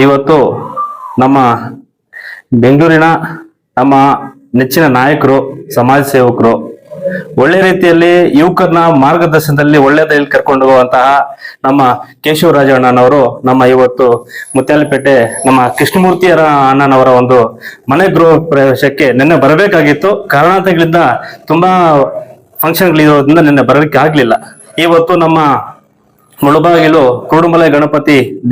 ಇವತ್ತು ನಮ್ಮ ಬೆಂಗಳೂರಿನ ನಮ್ಮ ನೆಚ್ಚಿನ ನಾಯಕರು, ಸಮಾಜ ಸೇವಕರು, ಒಳ್ಳೆ ರೀತಿಯಲ್ಲಿ ಯುವಕರನ್ನ ಮಾರ್ಗದರ್ಶನದಲ್ಲಿ ಒಳ್ಳೆದಲ್ಲಿ ಕರ್ಕೊಂಡು ಹೋಗುವಂತಹ ನಮ್ಮ ಕೇಶವರಾಜ ಅಣ್ಣನವರು ನಮ್ಮ ಇವತ್ತು ಮುತ್ಯಾಲಪೇಟೆ ನಮ್ಮ ಕೃಷ್ಣಮೂರ್ತಿ ಅಣ್ಣನವರ ಒಂದು ಮನೆ ಗೃಹ ಪ್ರವೇಶಕ್ಕೆ ನಿನ್ನೆ ಬರಬೇಕಾಗಿತ್ತು. ಕಾರಣಾಂತರಗಳಿಂದ ತುಂಬಾ ಫಂಕ್ಷನ್ಗಳಿರೋದ್ರಿಂದ ನಿನ್ನೆ ಬರಲಿಕ್ಕೆ ಆಗ್ಲಿಲ್ಲ. ಇವತ್ತು ನಮ್ಮ ಮುಳುಬಾಗಿಲು ಕುರುಡುಮಲೆ ಗಣಪತಿ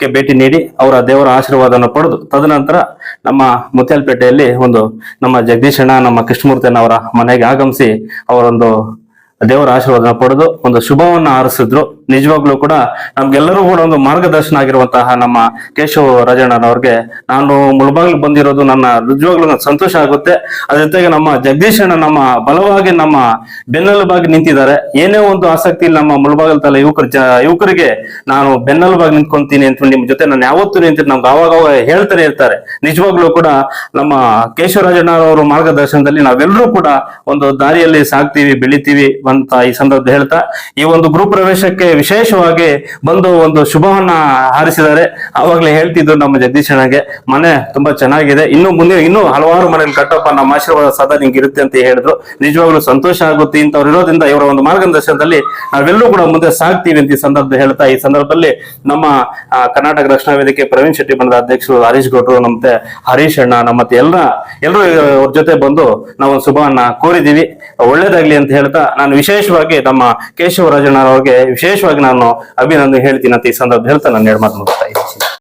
ದೇವಸ್ಥಾನಕ್ಕೆ ಭೇಟಿ ನೀಡಿ ಅವರ ದೇವರ ಆಶೀರ್ವಾದವನ್ನು ಪಡೆದು ತದನಂತರ ನಮ್ಮ ಮುತ್ಯಾಲ್ಪೇಟೆಯಲ್ಲಿ ಒಂದು ನಮ್ಮ ಜಗದೀಶಣ್ಣ, ನಮ್ಮ ಕೃಷ್ಣಮೂರ್ತಿಯನ್ನ ಅವರ ಮನೆಗೆ ಆಗಮಿಸಿ ಅವರೊಂದು ದೇವರ ಆಶೀರ್ವಾದನ ಪಡೆದು ಒಂದು ಶುಭವನ್ನ ಆರಿಸಿದ್ರು. ನಿಜವಾಗ್ಲೂ ಕೂಡ ನಮ್ಗೆಲ್ಲರೂ ಕೂಡ ಒಂದು ಮಾರ್ಗದರ್ಶನ ಆಗಿರುವಂತಹ ನಮ್ಮ ಕೇಶವ ರಾಜಣ್ಣನವ್ರಿಗೆ ನಾನು ಮುಳುಬಾಗಿಲು ಬಂದಿರೋದು ನನ್ನ ನಿಜವಾಗ್ಲೂ ಸಂತೋಷ ಆಗುತ್ತೆ. ಅದ್ರ ಜೊತೆಗೆ ನಮ್ಮ ಜಗದೀಶ್ ಅಣ್ಣ ನಮ್ಮ ಬಲವಾಗಿ ನಮ್ಮ ಬೆನ್ನೆಲುಬಾಗಿ ನಿಂತಿದ್ದಾರೆ. ಏನೇ ಒಂದು ಆಸಕ್ತಿ ನಮ್ಮ ಮುಳಬಾಗಿಲು ತಲೆ ಯುವಕರು ಯುವಕರಿಗೆ ನಾನು ಬೆನ್ನೆಲುಬಾಗಿ ನಿಂತ್ಕೊಂತೀನಿ ಅಂತ ನಿಮ್ಮ ಜೊತೆ ನಾನು ಯಾವತ್ತೂ ನಿಂತಿದ್ದು ನಮ್ಗೆ ಅವಾಗ ಹೇಳ್ತಾನೆ ಇರ್ತಾರೆ. ನಿಜವಾಗ್ಲೂ ಕೂಡ ನಮ್ಮ ಕೇಶವರಾಜಣ್ಣ ಅವರ ಮಾರ್ಗದರ್ಶನದಲ್ಲಿ ನಾವೆಲ್ಲರೂ ಕೂಡ ಒಂದು ದಾರಿಯಲ್ಲಿ ಸಾಗ್ತೀವಿ, ಬೆಳಿತೀವಿ. ಅಂತ ಈ ಸಂದರ್ಭ ಹೇಳ್ತಾ, ಈ ಒಂದು ಗೃಹ ಪ್ರವೇಶಕ್ಕೆ ವಿಶೇಷವಾಗಿ ಬಂದು ಒಂದು ಶುಭವನ್ನ ಹಾರಿಸಿದ್ದಾರೆ. ಅವಾಗಲೇ ಹೇಳ್ತಿದ್ರು ನಮ್ಮ ಜಗದೀಶ್ ಅಣ್ಣಗೆ, ಮನೆ ತುಂಬಾ ಚೆನ್ನಾಗಿದೆ, ಇನ್ನು ಮುಂದೆ ಇನ್ನು ಹಲವಾರು ಮನೆ ಕಟ್ಟಪ್ಪ, ನಮ್ಮ ಆಶೀರ್ವಾದ ಸದಾ ನಿಂಗೆ ಇರುತ್ತೆ ಅಂತ ಹೇಳಿದ್ರು. ನಿಜವಾಗ್ಲೂ ಸಂತೋಷ ಆಗುತ್ತೆ, ಇಂಥವ್ರು ಇರೋದ್ರಿಂದ ಇವರ ಒಂದು ಮಾರ್ಗದರ್ಶನದಲ್ಲಿ ನಾವೆಲ್ಲರೂ ಕೂಡ ಮುಂದೆ ಸಾಗ್ತೀವಿ ಅಂತ ಈ ಸಂದರ್ಭ ಹೇಳ್ತಾ, ಈ ಸಂದರ್ಭದಲ್ಲಿ ನಮ್ಮ ಕರ್ನಾಟಕ ರಕ್ಷಣಾ ವೇದಿಕೆ ಪ್ರವೀಣ್ ಶೆಟ್ಟಿ ಬಣದ ಅಧ್ಯಕ್ಷರು ಹರೀಶ್ ಗೌಡ್ರು ನಮ್ಮತೆ ಹರೀಶ್ ಅಣ್ಣ, ನಮ್ಮ ಎಲ್ಲ ಎಲ್ಲರೂ ಅವ್ರ ಜೊತೆ ಬಂದು ನಾವು ಶುಭವನ್ನ ಕೋರಿದೀವಿ ಒಳ್ಳೇದಾಗ್ಲಿ ಅಂತ ಹೇಳ್ತಾ, ನಾನು ವಿಶೇಷವಾಗಿ ನಮ್ಮ ಕೇಶವರಾಜಣ್ಣ ಅವರಿಗೆ ವಿಶೇಷವಾಗಿ ನಾನು ಅಭಿನಂದನೆ ಹೇಳ್ತೀನಿ ಅಂತ ಈ ಸಂದರ್ಭ ಹೇಳ್ತಾ ನಾನು ಎರಡು ಮಾತು ಮುಗಿಸ್ತಾ ಇದ್ದೀನಿ.